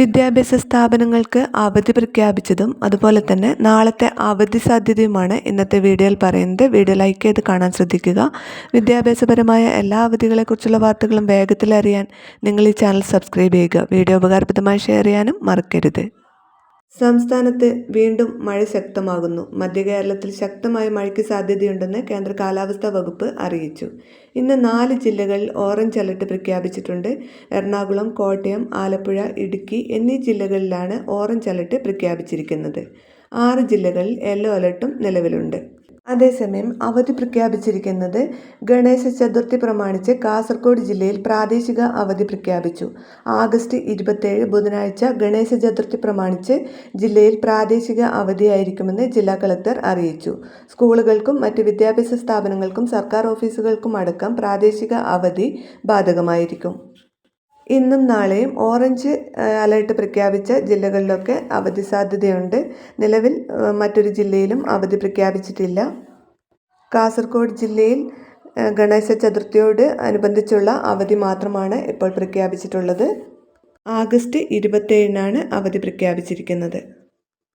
വിദ്യാഭ്യാസ സ്ഥാപനങ്ങൾക്ക് അവധി പ്രഖ്യാപിച്ചതും അതുപോലെ തന്നെ നാളത്തെ അവധി സാധ്യതയുമാണ് ഇന്നത്തെ വീഡിയോയിൽ പറയുന്നത്. വീഡിയോ ലൈക്ക് ചെയ്ത് കാണാൻ ശ്രദ്ധിക്കുക. വിദ്യാഭ്യാസപരമായ എല്ലാ അവധികളെക്കുറിച്ചുള്ള വാർത്തകളും വേഗത്തിൽ അറിയാൻ നിങ്ങൾ ഈ ചാനൽ സബ്സ്ക്രൈബ് ചെയ്യുക. വീഡിയോ ഉപകാരപ്രദമായി ഷെയർ ചെയ്യാനും മറക്കരുത്. സംസ്ഥാനത്ത് വീണ്ടും മഴ ശക്തമാകുന്നു. മധ്യ കേരളത്തിൽ ശക്തമായ മഴയ്ക്ക് സാധ്യതയുണ്ടെന്ന് കേന്ദ്ര കാലാവസ്ഥാ വകുപ്പ് അറിയിച്ചു. ഇന്ന് നാല് ജില്ലകളിൽ ഓറഞ്ച് അലർട്ട് പ്രഖ്യാപിച്ചിട്ടുണ്ട്. എറണാകുളം കോട്ടയം ആലപ്പുഴ ഇടുക്കി എന്നീ ജില്ലകളിലാണ് ഓറഞ്ച് അലർട്ട് പ്രഖ്യാപിച്ചിരിക്കുന്നത്. ആറ് ജില്ലകളിൽ യെല്ലോ അലർട്ടും നിലവിലുണ്ട്. അതേസമയം അവധി പ്രഖ്യാപിച്ചിരിക്കുന്നത് ഗണേശ ചതുർത്ഥി പ്രമാണിച്ച് കാസർഗോഡ് ജില്ലയിൽ പ്രാദേശിക അവധി പ്രഖ്യാപിച്ചു. ആഗസ്റ്റ് ഇരുപത്തേഴ് ബുധനാഴ്ച ഗണേശ ചതുർത്ഥി പ്രമാണിച്ച് ജില്ലയിൽ പ്രാദേശിക അവധിയായിരിക്കുമെന്ന് ജില്ലാ കളക്ടർ അറിയിച്ചു. സ്കൂളുകൾക്കും മറ്റ് വിദ്യാഭ്യാസ സ്ഥാപനങ്ങൾക്കും സർക്കാർ ഓഫീസുകൾക്കും അടക്കം പ്രാദേശിക അവധി ബാധകമായിരിക്കും. ഇന്നും നാളെയും ഓറഞ്ച് അലേർട്ട് പ്രഖ്യാപിച്ച ജില്ലകളിലൊക്കെ അവധി സാധ്യതയുണ്ട്. നിലവിൽ മറ്റൊരു ജില്ലയിലും അവധി പ്രഖ്യാപിച്ചിട്ടില്ല. കാസർഗോഡ് ജില്ലയിൽ ഗണേശ ചതുർത്ഥിയോട് അനുബന്ധിച്ചുള്ള അവധി മാത്രമാണ് ഇപ്പോൾ പ്രഖ്യാപിച്ചിട്ടുള്ളത്. ആഗസ്റ്റ് ഇരുപത്തേഴിനാണ് അവധി പ്രഖ്യാപിച്ചിരിക്കുന്നത്.